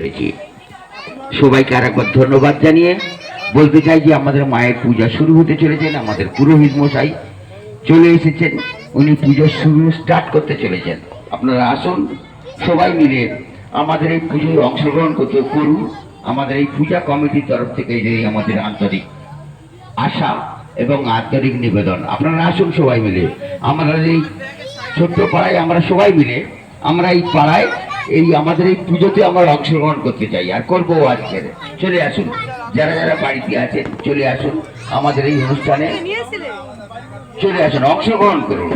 চলেছি সবাইকে আর একবার ধন্যবাদ জানিয়ে বলতে চাই যে আমাদের মায়ের পূজা শুরু হতে চলেছেন আমাদের পুরোহিত মশাই চলে এসেছেন। উনি পুজো শুরু স্টার্ট করতে চলেছেন। আপনারা আসুন, সবাই মিলে আমাদের এই পুজোয় অংশগ্রহণ করতে করুন। আমাদের এই পূজা কমিটির তরফ থেকে এই আমাদের আন্তরিক আশা এবং আন্তরিক নিবেদন। আপনারা আসুন সবাই মিলে। আমরা এই ছোট্ট পাড়ায় আমরা সবাই মিলে, আমরা এই পাড়ায় এই আমাদের এই পুজোতে আমরা অংশগ্রহণ করতে চাই, আর করব আজকের চলে আসুন। যারা যারা বাড়িতে আছেন, চলে আসুন আমাদের এই অনুষ্ঠানে। চলে আসুন, অংশগ্রহণ করুন।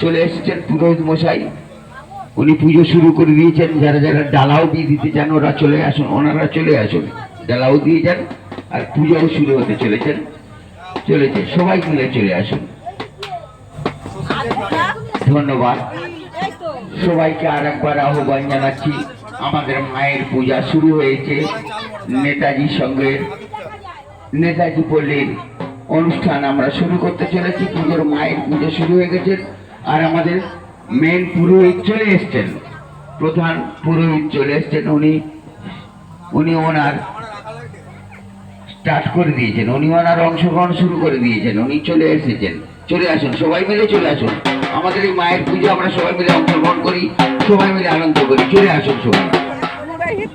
চলে এসেছেন পুরোহিত মশাই। উনি পুজো শুরু করে দিয়েছেন। যারা যারা ডালাও দিয়ে দিতে চান, ওরা চলে আসুন। ওনারা চলে আসুন। ডালাও দিয়ে যান, আর পুজোও শুরু হতে চলেছেন। চলেছে। সবাই মিলে চলে আসুন। ধন্যবাদ। সবাইকে আর একবার আহ্বান জানাচ্ছি। আমাদের মায়ের পূজা শুরু হয়েছে নেতাজির সঙ্গে। নেতাজি পল্লীর অনুষ্ঠান আমরা শুরু করতে চলেছি, পুজোর মায়ের পুজো শুরু হয়ে গেছে আর আমাদের মেন পুরোহিত চলে এসছেন। প্রধান পুরোহিত চলে এসছেন, উনি উনি ওনার স্টার্ট করে দিয়েছেন, উনি ওনার অংশগ্রহণ শুরু করে দিয়েছেন, উনি চলে এসেছেন। চলে আসুন সবাই মিলে চলে আসুন। আমাদের এই মায়ের পুজো আমরা সবাই মিলে অংশগ্রহণ করি সবাই মিলে আনন্দ করি। চলে আসুন সবাই।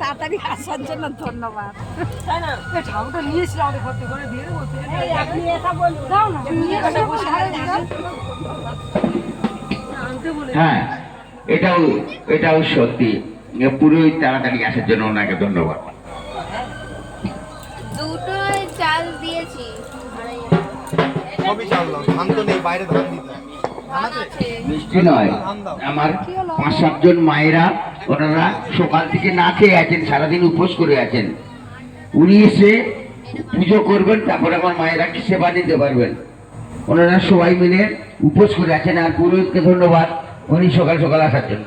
তাড়াতাড়ি আসার জন্য ধন্যবাদ। ঠাকুরটা নিয়েছিল আমাদের করে দিয়ে হ্যাঁ এটাও এটাও সত্যি। পুরোহিত তাড়াতাড়ি আসার জন্য ওনাকে ধন্যবাদ। দুটোই চাল দিয়েছি। সবই চাল দাও ধান তো নেই বাইরে ধান দিতে মিষ্টি নয়। আমার পাঁচ সাতজন মায়েরা ওনারা সকাল থেকে না খেয়ে আছেন সারাদিন উপোস করে আছেন। উনি এসে পুজো করবেন তারপর আমার মায়েরা কি সেবা নিতে পারবেন। ওনারা সবাই মিলে উপোস করে আছেন আর পুরোহিতকে ধন্যবাদ উনি সকাল সকাল আসার জন্য।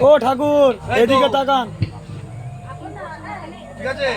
ও ঠাকুর এদিকে তাকান। ঠিক আছে?